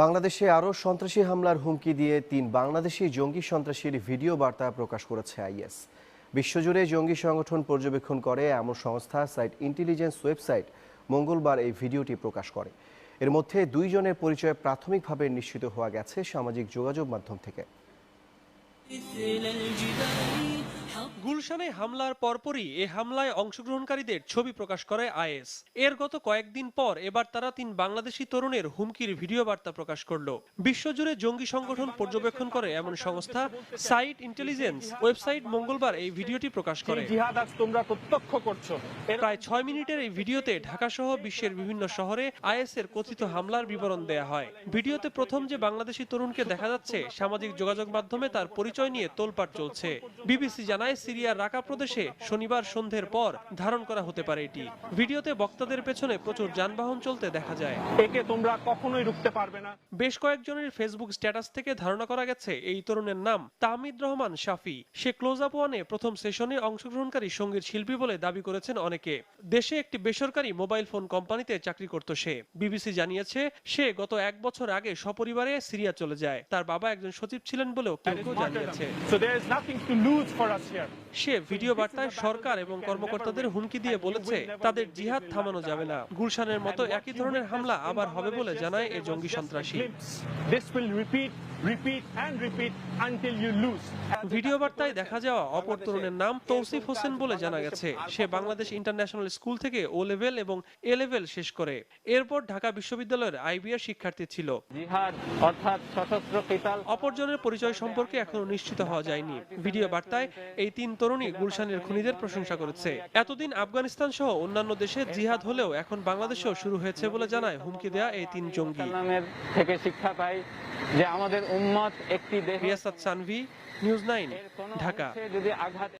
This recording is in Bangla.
বাংলাদেশে আরও সন্ত্রাসী হামলার হুমকি দিয়ে তিন বাংলাদেশি জঙ্গি সন্ত্রাসীর ভিডিও বার্তা প্রকাশ করেছে আইএস। বিশ্বজুড়ে জঙ্গি সংগঠন পর্যবেক্ষণ করে, এমন সংস্থা সাইট ইন্টেলিজেন্স ওয়েবসাইট মঙ্গলবার এই ভিডিওটি প্রকাশ করে। এর মধ্যে দুইজনের পরিচয় প্রাথমিকভাবে নিশ্চিত হওয়া গেছে সামাজিক যোগাযোগ মাধ্যম থেকে। গুলশানে হামলার পরপরই এ হামলায় অংশগ্রহণকারীদের ছবি প্রকাশ করে আইএস। এর গত কয়েকদিন পর এবার তারা তিন বাংলাদেশি তরুণের হুমকির ভিডিও বার্তা প্রকাশ করল। বিশ্বজুড়ে জঙ্গি সংগঠন পর্যবেক্ষণ করে এমন সংস্থা সাইট ইন্টেলিজেন্স ওয়েবসাইট মঙ্গলবার এই ভিডিওটি প্রকাশ করে। তোমরা প্রত্যক্ষ করছ। প্রায় ছয় মিনিটের এই ভিডিওতে ঢাকা সহ বিশ্বের বিভিন্ন শহরে আইএস এর কথিত হামলার বিবরণ দেয়া হয়। ভিডিওতে প্রথম যে বাংলাদেশি তরুণকে দেখা যাচ্ছে সামাজিক যোগাযোগ মাধ্যমে তার পরিচয় নিয়ে তোলপাট চলছে। বিবিসি জানায় সিরিয়ার রাকা প্রদেশে শনিবার সন্ধ্যের পর ধারণ করা হতে পারে এটি। ভিডিওতে বক্তাদের পেছনে প্রচুর যানবাহন চলতে দেখা যায়। একে তোমরা কখনোই রুখতে পারবে না। বেশ কয়েকজনের ফেসবুক স্ট্যাটাস থেকে ধারণা করা গেছে এই তরুণের নাম তাহমিদ রহমান শাফি। সে ক্লোজ আপ ওয়ানে প্রথম সেশনে অংশগ্রহণকারী সংগীত শিল্পী বলে দাবি করেছেন অনেকে। দেশে একটি বেসরকারি মোবাইল ফোন কোম্পানিতে চাকরি করত সে। বিবিসি জানিয়েছে সে গত এক বছর আগে সপরিবারে সিরিয়া চলে যায়। তার বাবা একজন সচিব ছিলেন বলেও কেউ কেউ জানিয়েছে। সে ভিডিও বার্তায় সরকার এবং কর্মকর্তাদের হুমকি দিয়ে বলেছে তাদের জিহাদ থামানো যাবে না। গুলশানের মতো একই ধরনের হামলা আবার হবে বলে জানায় এই জঙ্গি সন্ত্রাসী। This will repeat, repeat and repeat until you lose. Video বার্তায় দেখা যাওয়া অপর তরুণের নাম তৌসিফ হোসেন বলে জানা গেছে। সে বাংলাদেশ ইন্টারন্যাশনাল স্কুল থেকে ও লেভেল এবং এ লেভেল শেষ করে। এরপর ঢাকা বিশ্ববিদ্যালয়ের আইবিএর শিক্ষার্থী ছিল। জিহাদ অর্থাৎ সশস্ত্র কিতাল অপরজনের পরিচয় সম্পর্কে এখনও নিশ্চিত হওয়া যায়নি। ভিডিও বার্তায় এই তিন তরুণী গুলশানের খুনিদের প্রশংসা করেছে। এতদিন আফগানিস্তান সহ অন্যান্য দেশে জিহাদ হলেও এখন বাংলাদেশেও শুরু হয়েছে বলে জানায় হুমকি দেয়া এই তিন জঙ্গি। থেকে শিক্ষা পাই যে আমাদের উম্মত একটি দেহ সানভি নিউজ নাইন ঢাকা। যদি আঘাত